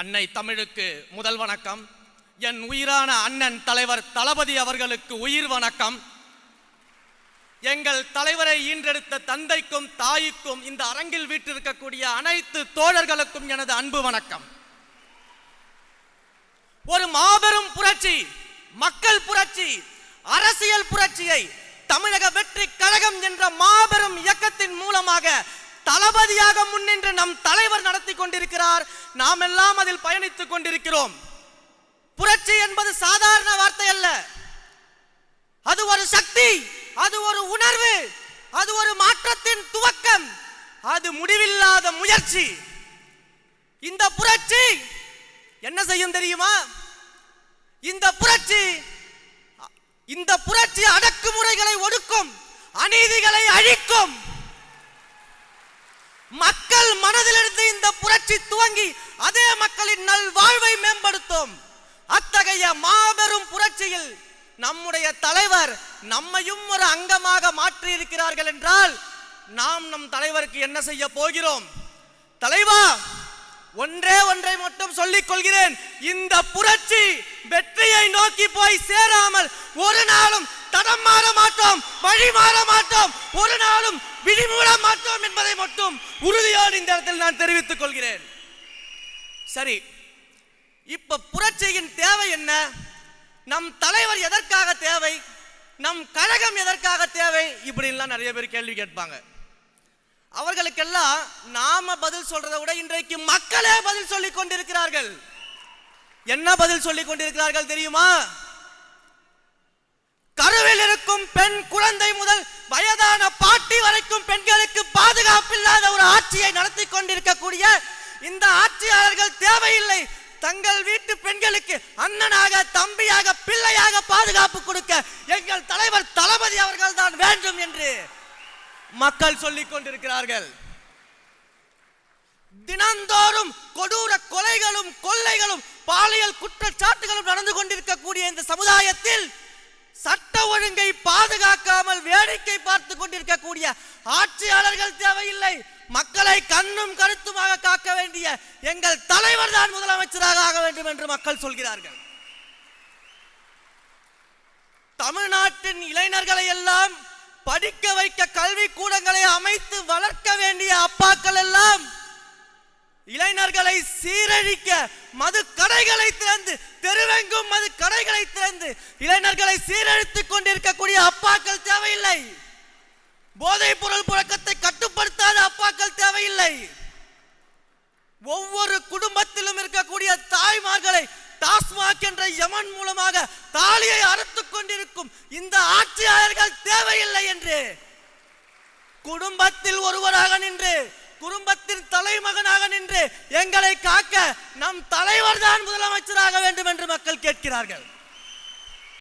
அன்னை தமிழுக்கு முதல் வணக்கம். என் உயிரான அண்ணன் தலைவர் தளபதி அவர்களுக்கு உயிர் வணக்கம். எங்கள் தலைவரை ஈன்றெடுத்த தந்தைக்கும் தாய்க்கும் இந்த அரங்கில் வீற்றிருக்கக்கூடிய அனைத்து தோழர்களுக்கும் எனது அன்பு வணக்கம். ஒரு மாபெரும் புரட்சி மக்கள் புரட்சி அரசியல் புரட்சியை தமிழக வெற்றி கழகம் என்ற மாபெரும் இயக்கத்தின் மூலமாக தளபதியாக முன்னின்று நம் தலைவர் நடத்தி கொண்டிருக்கிறார். நாம் எல்லாம் அதில் பயணித்துக் கொண்டிருக்கிறோம். புரட்சி என்பது சாதாரண வார்த்தை அல்ல. அது ஒரு சக்தி அது ஒரு உணர்வு அது ஒரு மாற்றத்தின் துவக்கம் அது முடிவில்லாத முயற்சி. இந்த புரட்சி என்ன செய்யும் தெரியுமா? இந்த புரட்சி இந்த புரட்சி அடக்குமுறைகளை ஒடுக்கும் அநீதிகளை அழிக்கும். மக்கள் மனதிலிருந்து இந்த புரட்சி துவங்கி அதே மக்களின் நல் வாழ்வை மேம்படுத்தும். அத்தகைய மாபெரும் புரட்சியில் நம்முடைய தலைவர் நம்மையும் ஒரு அங்கமாக மாற்றி இருக்கிறார்கள் என்றால் நாம் நம் தலைவருக்கு என்ன செய்ய போகிறோம்? தலைவா ஒன்றே ஒன்றை மட்டும் சொல்லிக் கொள்கிறேன். இந்த புரட்சி வெற்றியை நோக்கி போய் சேராமல் ஒரு நாளும் தடம் மாற மாட்டோம் வழி மாற மாட்டோம் ஒரு நாளும் விழிமூட மாட்டோம் உறுதியோடு இந்த இடத்தில் நான் தெரிவித்துக் கொள்கிறேன். சரி இப்ப புரட்சியின் தேவை என்ன? நம் தலைவர் எதற்காக தேவை? நம் கழகம் எதற்காக தேவை? இப்படின்லாம் நிறைய பேர் கேள்வி கேட்பாங்க. அவர்களுக்கெல்லாம் நாம பதில் சொல்றதை விட இன்றைக்கு மக்களே பதில் சொல்லிக் கொண்டிருக்கிறார்கள். என்ன பதில் சொல்லிக் கொண்டிருக்கிறார்கள் தெரியுமா? கருவில் இருக்கும் பெண் குழந்தை முதல் வயதான பாட்டி வரைக்கும் பெண்களுக்கு பாதுகாப்பில்லாத ஒரு ஆட்சியை நடத்தி கொண்டிருக்கக்கூடிய இந்த ஆட்சியாளர்கள் தேவையில்லை. தங்கள் வீட்டு பெண்களுக்கு அண்ணனாக தம்பியாக பிள்ளையாக பாதுகாப்பு கொடுக்க எங்கள் தலைவர் தளபதி அவர்கள் தான் வேண்டும் என்று மக்கள் சொல்லிக் கொண்டிருக்கிறார்கள். தினந்தோறும் கொடூர கொலைகளும் கொள்ளைகளும் பாலியல் குற்றச்சாட்டுகளும் நடந்து கொண்டிருக்கக்கூடிய இந்த சமுதாயத்தில் சட்ட ஒழுங்கை பாதுகாக்காமல் வேடிக்கை பார்த்து கொண்டிருக்கக்கூடிய ஆட்சியாளர்கள் தேவையில்லை. மக்களை கண்ணும் கருத்துமாக காக்க வேண்டிய எங்கள் தலைவர் தான் முதலமைச்சராக ஆக வேண்டும் என்று மக்கள் சொல்கிறார்கள். தமிழ்நாட்டின் இளைஞர்களை எல்லாம் படிக்க வைக்க கல்வி கூடங்களை அமைத்து வளர்க்க வேண்டிய அப்பாக்கள் எல்லாம் இளைஞர்களை சீரழிக்க மது கடைகளை திறந்து தெருவெங்கும் மது கடை இளைஞர்களை சீரழித்துக் கொண்டிருக்கக்கூடிய அப்பாக்கள் தேவையில்லை. போதைப் பொருள் புழக்கத்தை கட்டுப்படுத்தாத அப்பாக்கள் தேவையில்லை. ஒவ்வொரு குடும்பத்திலும் இருக்கக்கூடிய தாய்மார்களை டாஸ்மாக் என்ற யமன் மூலமாக தாலியை அறுத்துக் கொண்டிருக்கும் இந்த ஆட்சியாளர்கள் தேவையில்லை என்று. குடும்பத்தில் ஒருவராக நின்று குடும்பத்தின் தலைமகனாக நின்று எங்களை காக்க நம் தலைவர் தான் முதலமைச்சராக வேண்டும் என்று மக்கள் கேட்கிறார்கள்.